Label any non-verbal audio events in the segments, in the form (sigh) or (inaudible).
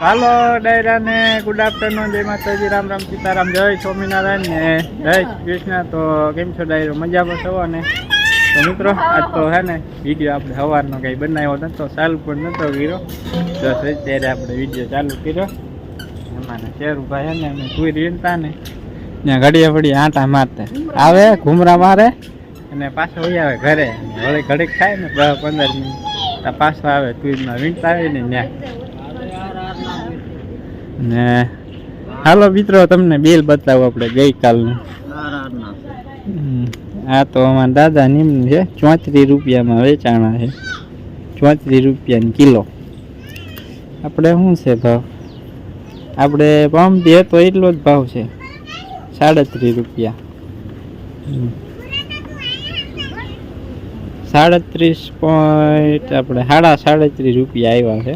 હાલો ડાયરા ને good afternoon જય માતાજી, રામ રામ સીતારામ, જય સ્વામિનારાયણ ને જય કૃષ્ણ. તો કેમ છો ડાયરો? મજામાં છો ને તો મિત્રો, આજ તો હે ને વીડિયો આપણે સવારનો કંઈ બનાવ્યો નતો ચાલુ પણ નતો કર્યો. તો અત્યારે આપણે વીડિયો ચાલુ કર્યો. એમાં ને શેરુભાઈ હે ને, અમે સુઈ રીનતા ને ત્યાં ઘડીએ ઘડીએ આંટા મારતા. આવે, ઘૂમરા મારે. અને પાછો હોય આવે ઘરે. વળી ઘડીક થાય ને, દસ પંદર મિનિટ. પાછો આવે તુઈમાં વીણતા આવે ને ત્યાં. ને હાલો મિત્રો તમને બિલ બતાવો આપણે ગઈકાલનું. આ તો અમારા દાદા નીમનું છે ચોત્રીસ રૂપિયામાં વેચાણા છે. ચોત્રીસ રૂપિયાની કિલો. આપણે શું છે ભાવ? આપણે પંપ તો એટલો જ ભાવ છે સાડત્રીસ રૂપિયા. સાડત્રીસ પોઈન્ટ આપણે સાડા સાડત્રીસ રૂપિયા આવ્યા છે.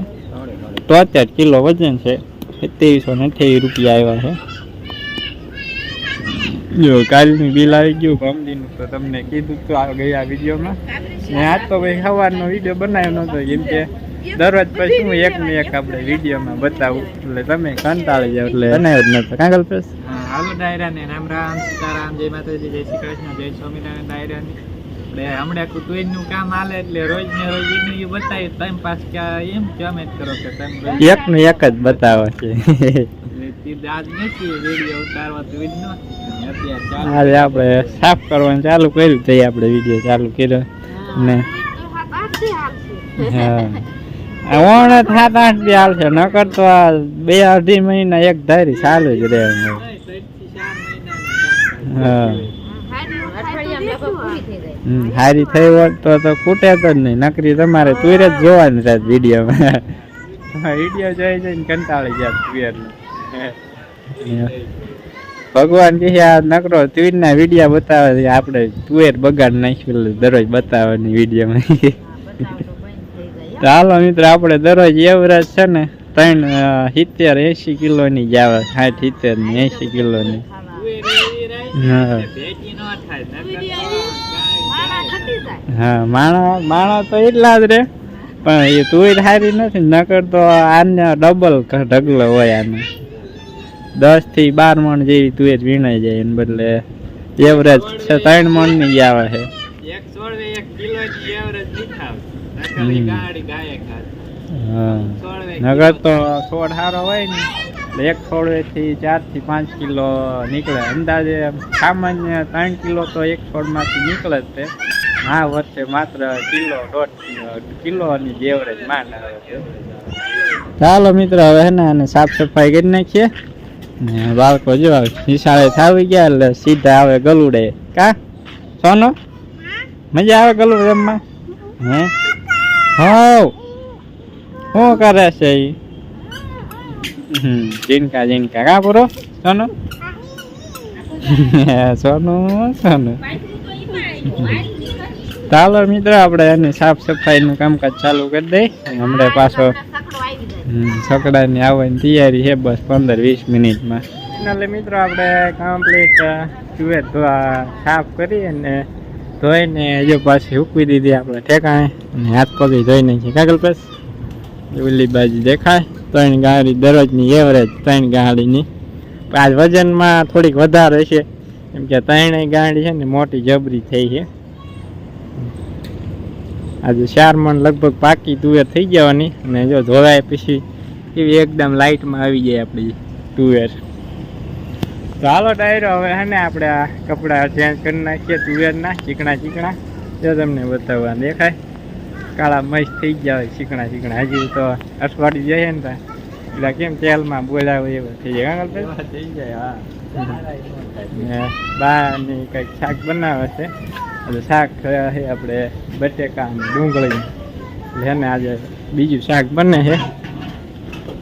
તોતેર કિલો વજન છે. સત્યાવીસો ને અઠ્યાવીસ રૂપિયા આવ્યા છે. જો કાલનું બિલ આવી ગયું ભમદીનું તો તમને કીધું તો આ ગયા વિડીયોમાં. ને આજ તો ભાઈ સવારનો વીડિયો બનાવ્યો નહોતો કેમ કે દરરોજ પછી હું એક ને એક આપણે વિડીયોમાં બતાવું. એટલે તમે કંટાળી જાવ એટલે બનાવ્યો જ નહોતો કાંગલ પ્રેસ હાલો ડાયરાને. રામ રામ સીતારામ જય માતાજી જય શ્રી કૃષ્ણ જય સ્વામિનારાયણ ડાયરાની. આપણે હમણાં કુતુઈ નું કામ હાલે એટલે રોજ ને રોજ એનું એ બતાવે ટાઈમ પાસ કે એમ કેમ જ કરો કે ટાઈમ એક નું એક જ બતાવે છે. આજ નથી વીડિયો ઉતારવા તો જ નથી. અત્યારે ચાલુ આજે આપણે સાફ કરવાનું ચાલુ કર્યું તે આપણે વીડિયો ચાલુ કર્યો. ને હા. ઓણ સાત આઠ દી હાલશે નકર તો આ બે અઢી મહિના એક ધારી ચાલુ જ રહે. હા અઠવાડિયામાં લગભગ પૂરી થઈ જાય હમ, હારી થઈ હોત તો તો ખૂટે તો જ નહીં. નકરી તમારે તુરે જ જોવાની રાત વિડીયોમાં વીડિયો જોઈ જઈને કંટાળી જાય તુવેર ભગવાન કહે આ નકરો તુવેરના વિડીયા બતાવે છે. આપણે તુવેર બગાડ નાખ્યું દરરોજ બતાવવાની વિડીયોમાં ચાલો મિત્ર આપણે દરરોજ એવરેજ છે ને ત્રણ સિત્તેર એંશી કિલોની જ આવે. સાઠ સિત્તેર ને એસી કિલોની. હા. હા માણો માણો તો એટલા જ રે. પણ એ તુવેર સારી નથી નકર તો આને ડબલ ઢગલો હોય આને. દસથી બાર મણ જેવી તુવેર વીણાઈ જાય એને બદલે એવરેજ છે ત્રણ મણની આવે છે. નગર તો છોડ સારો હોય ને એક છોડથી ચારથી પાંચ કિલો નીકળે. અંદાજે સામાન્ય ત્રણ કિલો તો એક છોડમાંથી નીકળે જ છે આ વર્ષે માત્ર કિલો દોઢ કિલોની જ એવરેજ માંડ આવે છે. ચાલો મિત્ર હવે ને આને સાફ સફાઈ કરી નાખીએ. ને બાળકો જો નિશાળે થાવી ગયા એટલે સીધા આવે ગલુડે. કા? સોનો? મજા આવે ગલુડ રમવા? હે? હો શું કરે છે હમ, જીનકા જીનકા કા પૂરો સોનું? સોનું સોનું. ચાલો મિત્ર આપણે એની સાફ સફાઈનું કામકાજ ચાલુ કરી દઈ. હમણાં પાછો હમ, છકડાની આવવાની તૈયારી છે બસ પંદર વીસ મિનિટમાં. એટલે મિત્રો આપણે કમ્પ્લીટ ધોવા સાફ કરી અને ધોઈને હજુ પાછી ઉકવી દીધી આપણે ઠેકાણે. અને હાથ પગે ધોઈ નાખીએ. કાગળ પેસ ઓલી બાજુ દેખાય? ત્રણ ગાડી દરરોજની એવરેજ ત્રણ ગાડીની. આજ વજનમાં થોડીક વધારે છે. કેમ કે ત્રણેય ગાડી છે ને મોટી જબરી થઈ છે. આજે ચાર મણ લગભગ પાકી તુવેર થઈ જવાની. અને જો ધોવાય પછી એવી એકદમ લાઇટમાં આવી જાય આપણી તુવેર તો હાલો ડાયરો, હવે હે ને આપણે કપડાં ચેન્જ કરી નાખીએ તુવેરના ચીકણા ચીકણા. જો તમને બતાવવા દેખાય. કાળા મસ્ત થઈ ગયા હોય શીખણા ચીકણા હજી તો અઠવાડિયું જાય ને ત્યાં એટલે કેમ તેલમાં બોલાવે એવું થઈ જાય કાં થઈ જાય હા. ને બાની કંઈક શાક બનાવે છે. એટલે શાક છે આપણે બટેકા અને ડુંગળી. એટલે એને આજે બીજું શાક બને છે.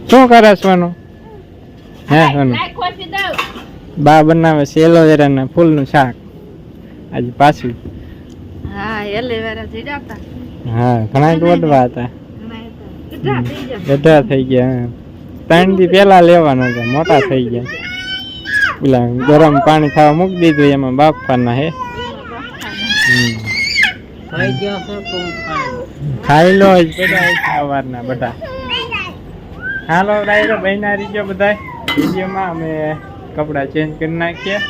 શું કરે સોનું? હે સોનું? બા બનાવે છે એલોવેરા ના ફૂલ ફૂલનું શાક. આજે પાછું. હા એલોવેરા જતા હા ઘણા દોડવા હતા. કેટલા થઈ થઈ ગયા. ત્રણ દી પહેલા લેવાનો હતા મોટા થઈ ગયા. પેલા ગરમ પાણી ખાવા મૂકી દીધું એમાં બાફવાના હે. હમ. થઈ ગયો છે તું ખાય ખાઈ લો બધા સવારના બધા. હાલો ડાયરો બહેના રીજો બધા વિડીયોમાં અમે કપડાં ચેન્જ કરી નાખ્યા.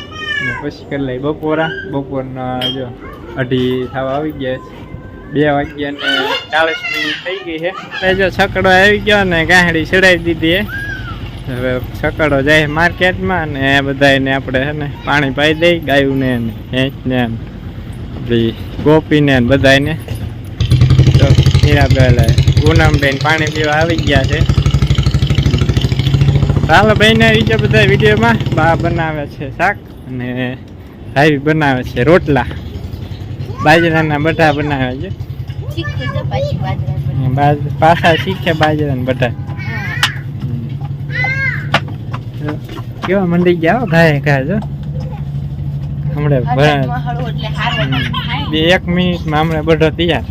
અને પછી કરી લઈ બપોરા. બપોરના જો અઢી થવા આવી ગયા છે. બે વાગ્યા ને ચાલીસ મિનિટ થઈ ગઈ છે. એટલે જો છકડો આવી ગયો ને ગાંહડી ચડાવી દીધી હવે છકડો જાય માર્કેટમાં ને બધાને આપણે છે ને પાણી પાઈ દઈ, ગાયુંને ને પછી ગોપીને બધાને તો હીરાબેન પૂનમબેન પાણી પીવા આવી ગયા છે. ચાલો ભાઈને બીજા બધા વિડીયોમાં. બા બનાવે છે શાક અને ભાઈ બનાવે છે રોટલા. બાજરાના બટા બનાવે છે. પાછા શીખે બાજરાના બટા. કેવા મંડી ગયા હો ઘાય ઘા જો? હમણાં. બે એક મિનિટમાં હમણાં બધો તૈયાર.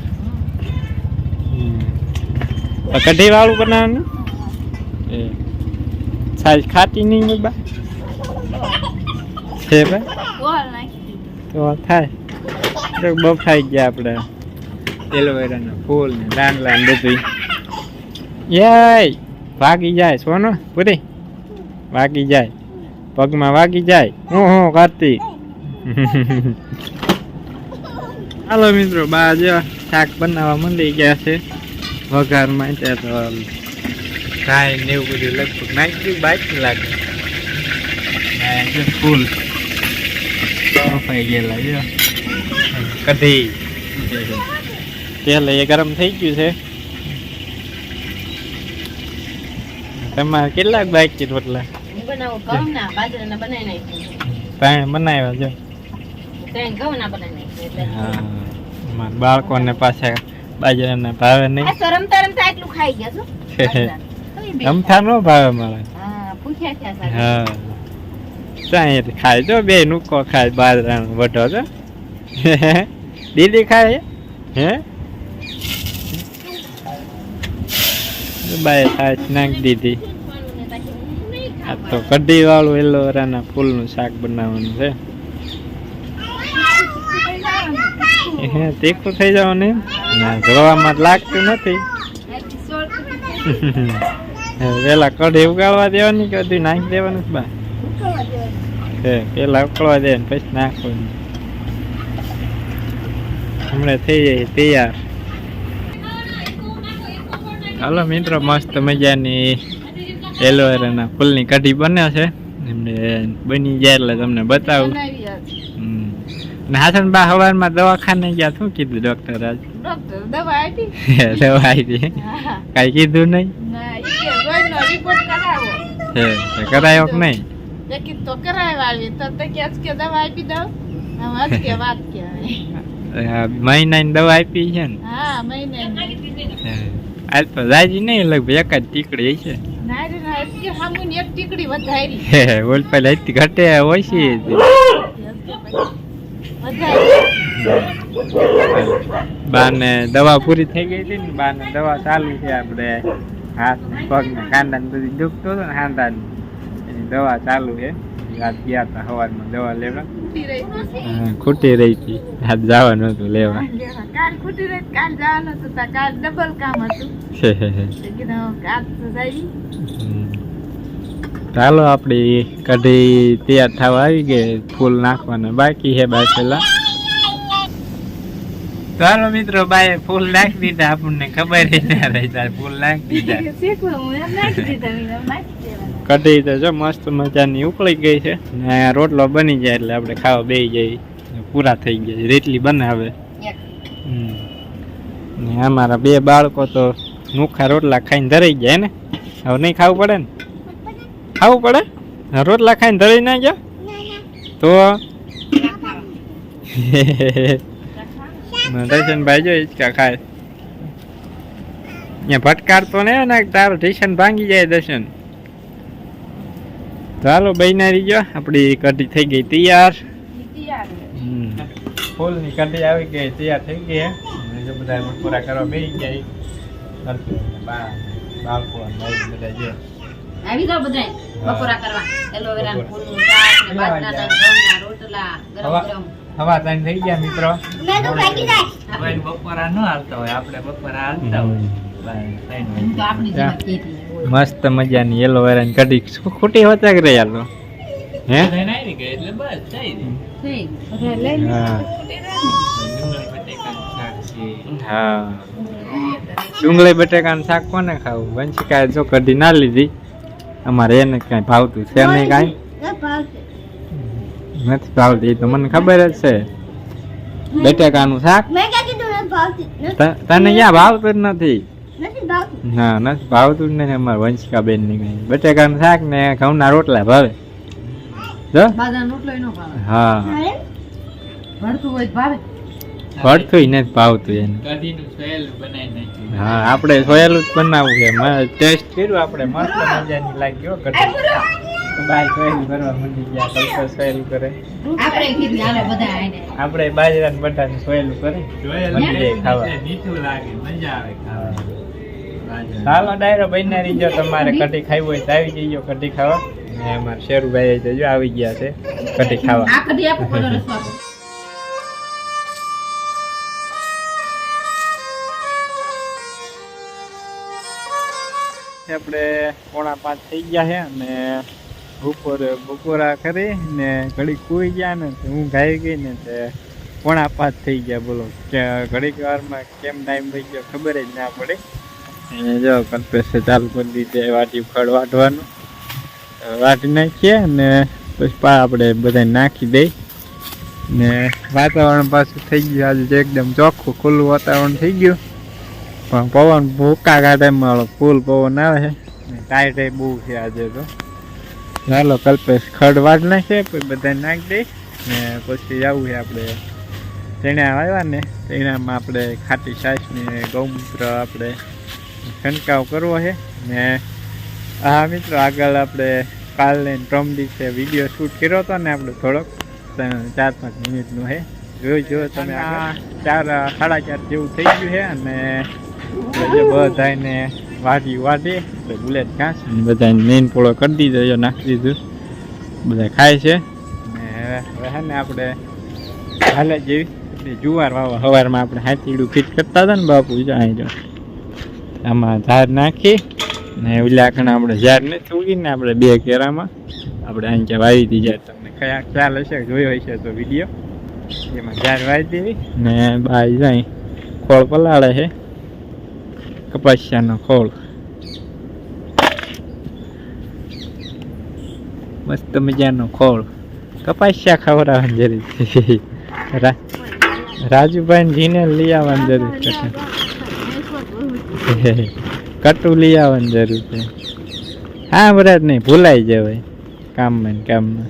કઢી વાળું બનાવવાનું? એ. સાઈઝ ખાતી નહીં બા? છે ભાઈ. તો થાય. બફાઈ ગયા આપણે. એલોવેરાના ફૂલ ને દાંડલા ને બધું યાય! વાગી જાય, સોનો, પૂરી. વાગી જાય. પગમાં વાગી જાય. હું હું કરતી હાલો મિત્રો, બા જો શાક બનાવવા મંડી ગયા છે. વઘારમાં ત્યાં તો કાંઈ ને એવું બધું લગભગ નાખી દીધું બાકી લાગે. ફૂલ. બફાઈ ગયેલા જો કઢી. તેલ એ ગરમ થઈ ગયું છે. તમારે કેટલાક બાકી રોટલા? હું બનાવું? ઘઉંના, બાજરાના બનાવી નાખ્યું. ત્રણ બનાવ્યા જો ત્રણ ઘઉંના બનાવી નાખ્યું એટલે. હા બાળકોને પાછા બાજરાના ભાવે નહીં. રમતા રમતા એટલું ખાઈ ગયા છો? અમથા નો ભાવે મારે. હા, ચાય ખાય. જો બે નુકો ખાય બાજરાનો વઢો તો દીદી ખાય? હે? બાય છાશ નાખી દીધી. આ તો કઢી વાળું એલોવેરાના ફૂલનું શાક બનાવવાનું છે. હે, તીખું થઈ જવાનું? ના, જોવામાં લાગતું નથી. પેલા કઢી ઉગાડવા દેવાની કે બધું નાખી દેવાનું બા? દેવાનું. પેલા ઉકળવા દે પછી નાખવાનું. હમણાં થઈ જાય તૈયાર. હાલો મિત્રો મસ્ત મજાની એલોવેરાના ફૂલની કઢી બને છે. એમને બની જાય એટલે તમને બતાવું. ને હાસન બા સવારમાં દવાખાને ગયા શું કીધું ડોક્ટર આજ? દવા દવા આવી હા. કીધું નહીં? કરાયો કે નહીં? કીધું તો કરાવવા આવી. તો કે દવા આપી દઉં? આમ કે વાત કે આ મહિનાની દવા આપી છે ને. હા મહિને આજ તો રાજી નહીં લગભગ એક જ ટીકડી છે ઓલ પેલા હતી ઘટે ઓછી બાને દવા પૂરી થઈ ગઈ હતી ને બાને દવા ચાલુ છે આપણે હાથ પગ ને કાંડા ને બધું દુખતું હતું ને હાંડા એની દવા ચાલુ છે. રાત ગયા હતા સવારમાં દવા લેવા. ખૂટી રહી. હા, હતી. આજ જવાનું હતું લેવા. કાલ ખૂટી રહી કાલ જવાનું હતું કાલ ડબલ કામ હતું. હે, હે, હે. તે કીધું કાલ તો જઈ હમ. ચાલો આપણી કઢી તૈયાર થવા આવી ગઈ ફૂલ નાખવાના બાકી છે બા પેલા ચાલો મિત્રો બાય ફૂલ નાખી દીધા આપણને ખબર જ ના રહી તાર ફૂલ નાખી દીધા. (laughs) કઢી તો જો મસ્ત મજાની ઉકળી ગઈ છે. ને રોટલો બની જાય એટલે આપણે ખાવા બે જઈએ. પૂરા થઈ ગયા રેટલી બનાવે. ને અમારા બે બાળકો તો નુખા રોટલા ખાઈને ધરાઈ જાય ને. હવે નહીં ખાવું પડે ને? ખાવું પડે? રોટલા ખાઈને ધરાઈ ના ગયા? તો? (laughs) દર્શનભાઈ જો હિંચકા ખાય. અહીંયા ભટકારતો ને ને તારો ઢીશન ભાંગી જાય દર્શન. ચાલો બૈનારી ગયો આપણી કઢી થઈ ગઈ તૈયાર. ફૂલની કઢી આવી ગઈ તૈયાર થઈ ગઈ જો બધા બપોરા કરવા બેસી ગયા બા બાળકો બધા આવી જાઓ બધા બપોરા કરવા. એલોવેરા ફૂલનું રોટલા ગરમ હવા- ગરમ. હવા ત્રણ થઈ ગયા મિત્રો. બપોરા ન હાલતા હોય આપણે બપોરા હાલતા હોય. મસ્ત મજાની યલો વેરાની કઢી. ખોટી હોતા કે રે યાલો. હે? એટલે બસ થઈ હા. ડુંગળી બટેકાનું શાક કોને ખાવું? વંશિકાએ જો કઢી ના લીધી. અમારે એને કાંઈ ભાવતું છે નહીં કાંઈ? નથી ભાવતી એ તો મને ખબર જ છે. બટેકાનું શાક? મેં ક્યાં કીધું નથી ભાવતી? ત- તને ક્યાં ભાવતું જ નથી? નથી ના નથી ભાવતું જ નહીં અમારે વંશિકા બેનની કઈ. બટેકાનું શાક ને ઘઉંના રોટલા ભાવે. જો? હા. ભરતું હોય તો ભાવે. ભરતું નથી ભાવતું એને. હા આપણે સોયેલું જ બનાવવું છે. ટેસ્ટ કર્યું આપણે. મસ્ત મજાની લાગ્યો કઢી. બાર સોયેલું કરવા મંડી ગયા કલ્પર સોયેલું કરે. આપણે કીધું હાલો બધા આઈને આપણે બાજરા ને બટાને સોયેલું કરે. ખાવા. મીઠું લાગે મજા આવે ચાલો ડાયરો બન્યા રહીજો તમારે કઢી ખાવી હોય તો આવી જઈજો કઢી ખાવા. ને અમારે શેરુભાઈ જજો આવી ગયા છે કઢી ખાવા. આ કઢી આપો આપણે પોણા પાંચ થઈ ગયા છે અને બપોરે બપોરા કરી ને ઘડીક કૂઈ ગયા ને હું ગાઈ ગઈ ને તે પોણા પાંચ થઈ ગયા બોલો. કે ઘડીક વારમાં કેમ ટાઈમ થઈ ગયો ખબર જ ના પડે. અને જો કલ્પેશે ચાલુ કરી દીધી વાટી ફળ વાટવાનું. વાટી નાખીએ ને પછી આપણે બધા નાખી દઈ. ને વાતાવરણ પાછું થઈ ગયું. આજે એકદમ ચોખ્ખું ખુલ્લું વાતાવરણ થઈ ગયું. પણ પવન ભૂકા કાઢે મારો. ફૂલ પવન આવે છે. એ બહુ છે આજે તો. ચાલો કલ્પેશ ખડ વાટ નાખે પછી બધા નાખી દઈ ને પછી જવું છે આપણે. તેણા આવ્યા ને તેણામાં આપણે ખાટી છાશ ને ગૌમૂત્ર આપણે છંટકાવ કરવો છે ને હા મિત્રો આગળ આપણે કાલે પ્રમ દિવસે વીડિયો શૂટ કર્યો હતો ને આપણે થોડોક ચાર પાંચ મિનિટનું છે. જોઈ જો તમે. ચાર સાડા ચાર જેવું થઈ ગયું છે અને બધાને વાટી વાટી તો બુલેટ ઘાસ અને બધાને મેન પોળો કરી દીધો, જો નાખી દીધું. બધા ખાય છે. ને હવે હે ને આપણે હાલે જેવી જુવાર વાવા. સવારમાં આપણે હાથીડું ફિટ કરતા હતા ને બાપુ અહીં જો. આમાં ઝાડ નાખી ને ઓલા આપણે ઝાડ નથી ઉગીને આપણે બે કેરામાં આપણે અહીં ક્યાં વાવી દીધી. તમને કયા ખ્યાલ હશે, જોયો હશે તો વીડિયો. એમાં ઝાડ વાવી દેવી ને બાઈ જાય, ખોળ પલાળે છે. કપાસિયાનો ખોળ. મસ્ત મજાનો ખોળ. કપાસ્યા ખવડાવવાની જરૂર છે. રાજુભાઈ જીને લઈ આવવાની જરૂર છે. કટુ લઈ આવવાની જરૂર છે. હા બરાબર નહીં, ભૂલાઈ જવાય. કામમાં ને કામમાં.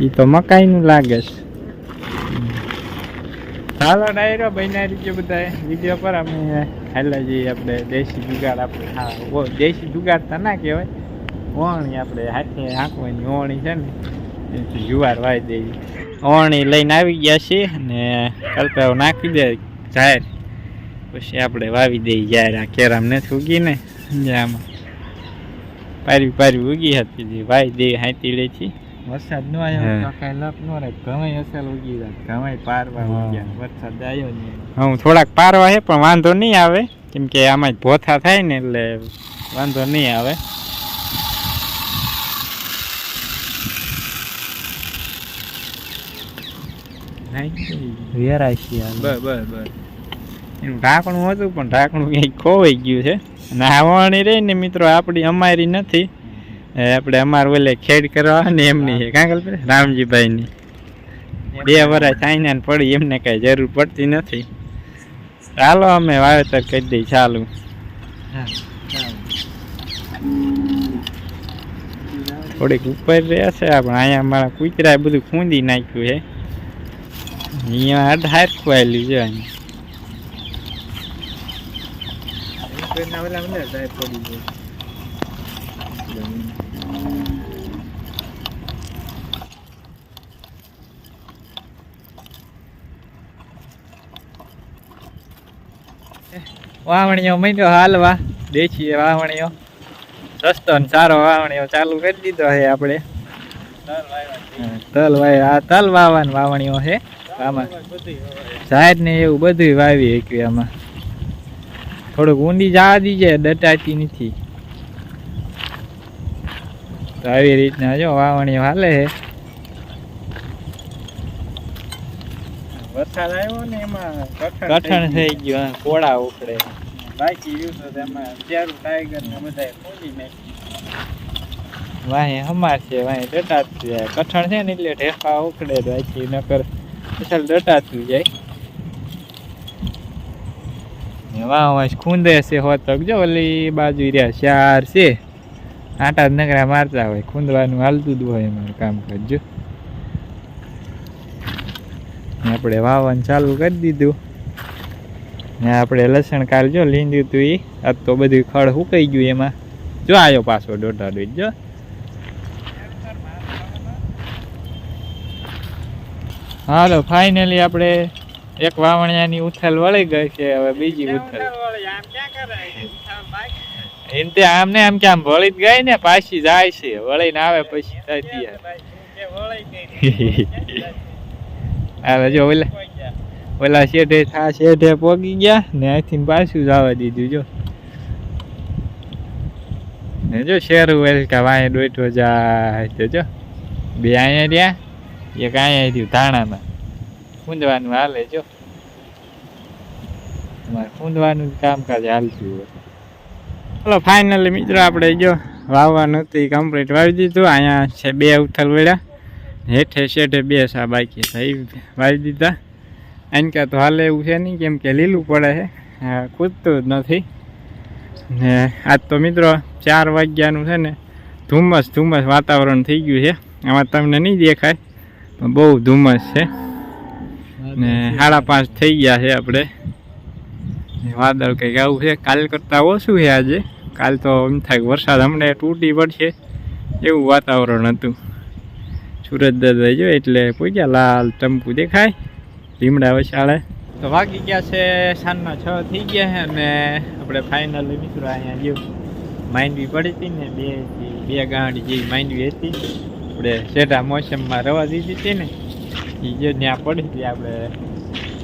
એ તો મકાઈનું લાગે છે. હાલો, ડાયરો બન્યા રીતે બધા વીડિયો પર અમે હાલા જઈએ આપણે. દેશી જુગાડ આપણે. હા દેશી જુગાડ તો ના કહેવાય. ઓવણી આપણે હાથે હાંકવાની ઓણી છે ને જુવાર વાવી દઈએ ઓણી લઈને આવી ગયા છીએ અને કલ્પાઓ નાખી દે જાહેર. પછી આપણે વાવી દઈએ જાહેર. આ કેરામ નથી ઉગી ને સમજ્યા આમાં પારવી પારી ઉગી હતી જે વાવી દઈએ હાથી લે છે. વરસાદ ન હા. આવ્યો કાંઈ લપ ન રહે. ઘઉંય અસલ ઉગી જાય ઘઉંય પારવા ઉગ્યા વરસાદ આવ્યો નહીં. હું થોડાક પારવા છે પણ વાંધો નહીં આવે. કેમ કે આમાં જ ભોથા થાય ને એટલે વાંધો નહીં આવે. છે બર એનું ઢાંકણું હતું પણ ઢાંકણું ક્યાંય ખોવાઈ ગયું છે. અને આ વાવણી રહી ને મિત્રો આપણી અમારી નથી. એ આપણે અમાર ઓલે ખેડ કરવા ને એમની છે. કાં રામજીભાઈની. બે વરસ ચાઇના પડી એમને કાંઈ જરૂર પડતી નથી. ચાલો અમે વાવેતર કરી દઈએ ચાલુ. થોડીક ઉપર રહેશે પણ અહીંયા અમારા કૂતરાએ બધું ખૂંદી નાખ્યું છે. અહીંયા અઢ હારખું આવેલું છે અહીંયા વાવણીઓ મહિનો હાલવા. દેશી વાવણીઓ. સસ્તો ને સારો વાવણીઓ ચાલુ કરી દીધો છે આપણે. તલ વાય આ તલ વાવવાની વાવણીઓ છે. આમાં સાહેબ ને એવું બધું વાવી શક્યું આમાં. થોડુંક ઊંડી જવા દીજે દટાતી નથી. તો આવી રીતના જો વાવણી હાલે છે. વરસાદ આવ્યો ને એમાં કઠણ થઈ ગયું. કોળા ઉખડે. બાકી રહ્યું તો તેમાં ચારું ટાઈગર ને બધા ખોલી નાખી વાહે હમાર છે વાહે ડટાતું છે. કઠણ છે ને એટલે ઢેફા ઉખડે બાકી નકર અસલ ડટાતું જાય. વાહ વાહ ખૂંદે છે હોતક. જો ઓલી બાજુ રહ્યા ચાર છે. આટા જ નગરા મારતા હોય, ખૂંદવાનું હાલતું જ હોય એમાં કામ કરજો આપણે વાવન ચાલુ કરી દીધું. ને આપણે લસણ કાલ જો લીંદ્યું હતું એ આજ તો બધું ખડ સુકાઈ ગયું એમાં. જો આવ્યો પાછો દોઢા દોઢ જો. હાલો ફાઇનલી આપણે એક વાવણિયાની ઉથલ વળી ગઈ છે હવે બીજી ઉથલ. એમ તે આમ ને આમ કે આમ વળી જ ગઈ ને પાછી જાય છે વળીને આવે પછી થાય આવે (laughs) જો ઓલા ઓલા શેઠે થા શેઠે પોગી ગયા ને અહીંથી પાછું જવા દીધું જો. ને જો શેરું વેલકા વાય દોઈટો જાય તો જો. બે અહીંયા રહ્યા. એક અહીંયા થયું ધાણામાં. ખૂંદવાનું હાલે જો. તમારે ખૂંદવાનું કામકાજ હાલતું હોય. ચલો ફાઇનલી મિત્રો આપણે જો વાવવાનું હતું એ કમ્પ્લીટ વાવી દીધું. અહીંયા છે બે ઉથલ વળ્યા. હેઠે શેઠે બે સા બાકી છે. એ વાવી દીધા. આનકા તો હાલે એવું છે નહીં, કેમ કે લીલું પડે છે. કૂદતું જ નથી. ને આજ તો મિત્રો ચાર વાગ્યાનું છે ને ધુમ્મસ ધુમ્મસ વાતાવરણ થઈ ગયું છે. આમાં તમને નહીં દેખાય. બહુ ધુમ્મસ છે. ને સાડા પાંચ થઈ ગયા છે આપણે. વાદળ કંઈક આવું છે. કાલ કરતાં ઓછું છે આજે. કાલ તો એમ થાય વરસાદ હમણાં તૂટી પડશે. એવું વાતાવરણ હતું. સુરત દાદા જો એટલે પૂગ્યા લાલ ચંપુ દેખાય. લીમડા વસાળે તો વાગી ગયા છે સાંજના છ થઈ ગયા છે અને આપણે ફાઇનલી મિત્રો અહીંયા જો માંડવી પડી હતી ને બે બે ગાંઠ જેવી માંડવી હતી. આપણે શેઠા મોસમમાં રવા દીધી હતી ને એ જે ત્યાં પડી હતી આપણે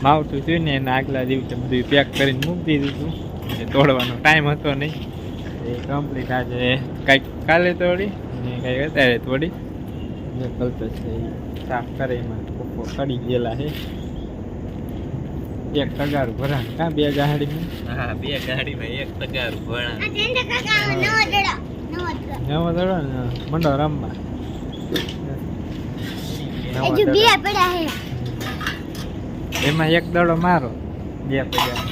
માવઠું થયું ને એના આગલા દિવસે બધું પેક કરીને મૂકી દીધું હતું. એ તોડવાનો ટાઈમ હતો નહીં. એ કમ્પ્લીટ આજે કાંઈક કાલે તોડી ને કાંઈક અત્યારે તોડી. જે કલ્પેશ છે એ સાફ કરે એમાં. કોકો કડી ગયેલા છે. એક તગારું ભરા કાં બે ગાડીમાં? હા બે ગાડીમાં એક તગારું ભરા આ ટેન્ડર કાકા નવો દડો. નવો દડો ને મંડો રમવા. હજુ બે પડ્યા હે. એમાં એક દડો મારો બે પડ્યા.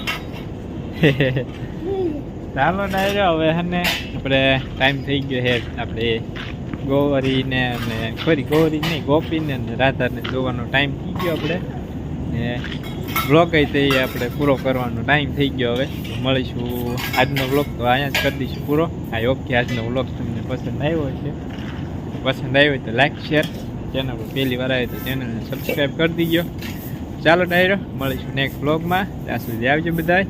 ચાલો ડાયરો હવે હને આપણે ટાઈમ થઈ ગયો હે. આપણે ગોવરીને અને સોરી ગોવરી નહીં ગોપીને અને રાધાને જોવાનો ટાઈમ થઈ ગયો આપણે. ને બ્લોગ તે આપણે પૂરો કરવાનો ટાઈમ થઈ ગયો હવે. મળીશું આજનો બ્લોગ તો અહીંયા જ કરી દઈશું પૂરો. આ ઓકે આજનો બ્લોગ તમને પસંદ આવ્યો છે પસંદ આવ્યો તો લાઈક શેર ચેનલ પર પહેલી વાર આવી તો ચેનલને સબસ્ક્રાઈબ કરી દીજો. ચાલો ડાયરો, મળીશું નેક્સ્ટ બ્લોગમાં ત્યાં સુધી આવજો બધાય.